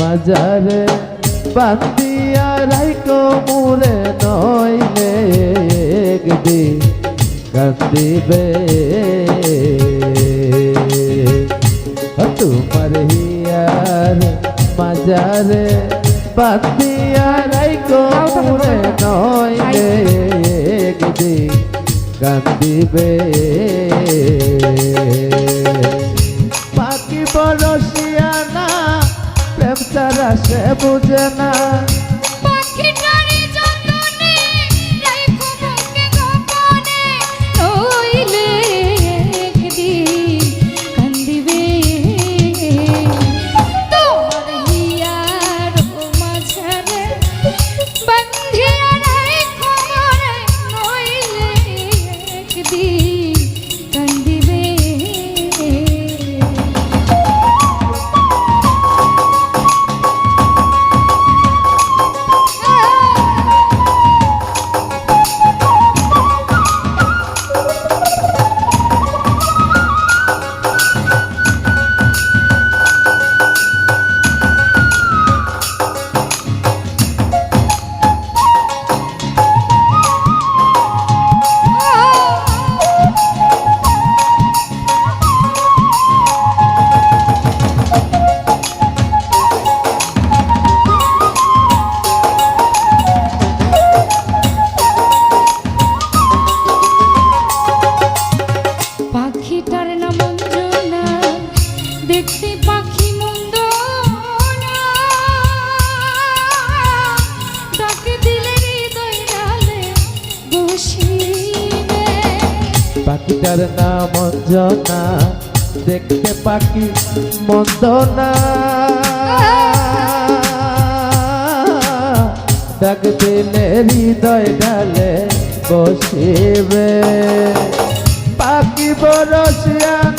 মাজারে বান্দিয়া রাইকো মুরে নইলে একদিন কান্দিবে। তোমার হিয়ার মাজারে বান্দিয়া রাইকো মুরে নইলে একদিন কান্দিবে। পাখি বরসিয়ানা তারা সে বুঝে না। পাখিটার নাম অঞ্জনা দেখতে পাখি মন্দনা। ডাক দিলে হৃদয় ডালে বসিবে। পাখি বরসিয়ানা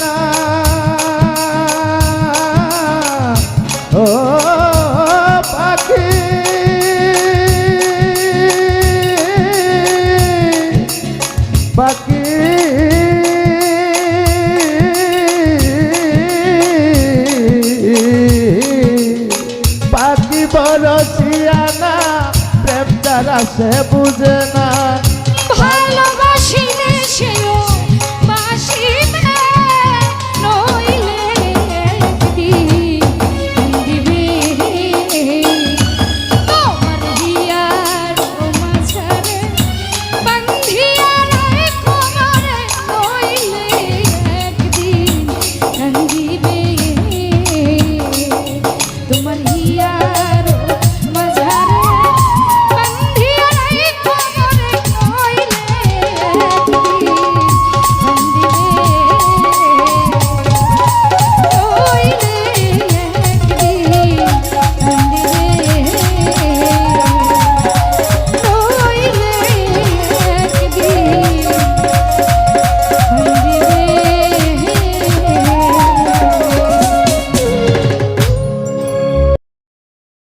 舍不得。